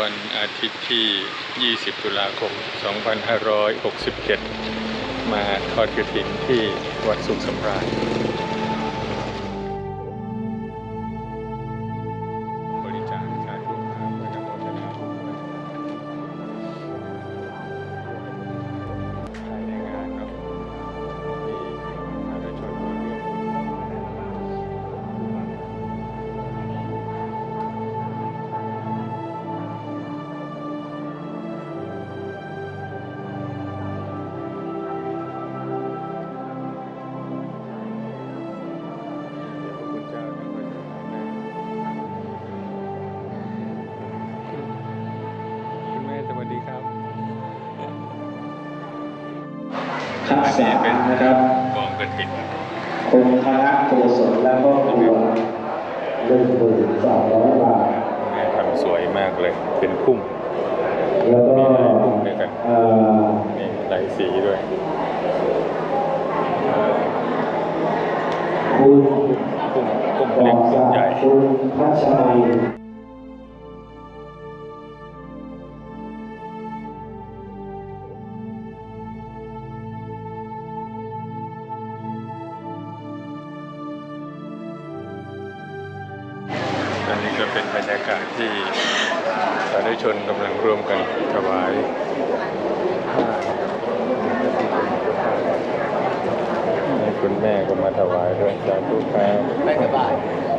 วันอาทิตย์ที่ 20 ตุลาคม 2567 มาทอดกระถินที่วัดสุขสำราญ ทักษะนะครับกองกระถิ่นองค์คณะโกศลและครอบครัวหนึ่งหมื่นสองร้อยบาทแม่ทำสวยมากเลย เป็นพุ่มแล้วก็มีหลายมุมด้วยกันเอ่อนี่หลายสีด้วยคุณพุ่มพุ่มกอเล็กงพุ่ศัมกใหญ่ดิ์คุณพัชนัย อนนี้ก็เป็นบรรยากาศที่สาธุชนกำลังร่วมกันถวายผ้านี่คุณแม่ก็มาถวายด้วยสาธุครับไม่สบาย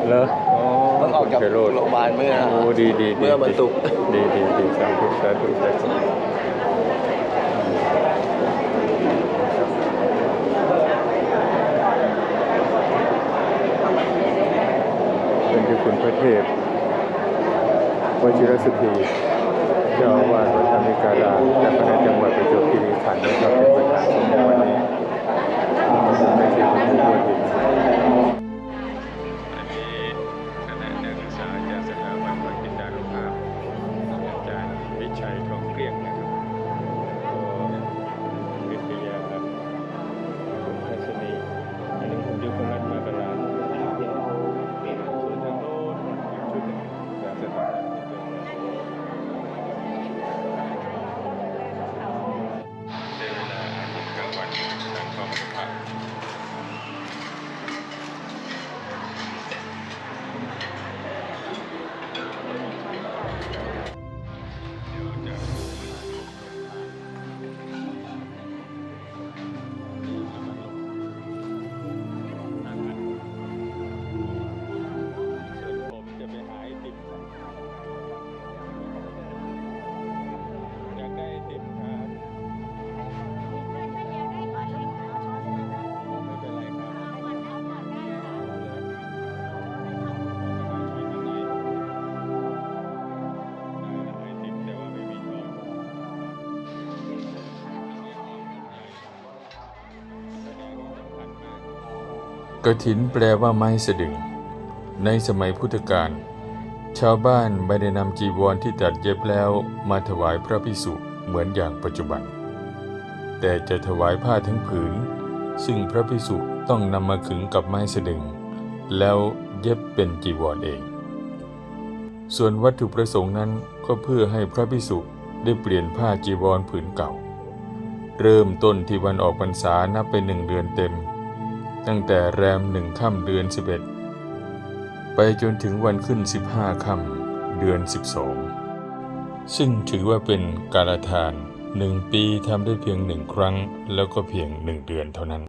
เหรออ๋อเพิ่งออกจากคุณไพโรจน์โรงพยาบาลเมื่อโอ้ดีดีดีเมื่อวันศุกร์ดีดีดีสาธุสาธุสาธุ เป็นคือคุณพระเทพวชิรสุธีเจ้าอาวาสวัดธรรมิการามเจ้าคณะจังหวัด กระถินแปลว่าไม้สะดึง ในสมัยพุทธกาลชาวบ้านไม่ได้นำจีวรที่ตัดเย็บแล้วมาถวายพระพิสุเหมือนอย่างปัจจุบัน แต่จะถวายผ้าทั้งผืน ซึ่งพระพิสุต้องนำมาขึงกับไม้สะดึง แล้วเย็บเป็นจีวรเอง ส่วนวัตถุประสงค์นั้นก็เพื่อให้พระพิสุได้เปลี่ยนผ้าจีวรผืนเก่า เริ่มต้นที่วันออกพรรษานับเป็นหนึ่งเดือนเต็ม ตั้งแต่แรมหนึ่งค่ำเดือน 11 ไปจนถึงวันขึ้น 15ค่ำเดือน 12 ซึ่งถือว่าเป็นการทานหนึ่งปีทำได้เพียงหนึ่งครั้ง แล้วก็เพียงหนึ่งเดือนเท่านั้น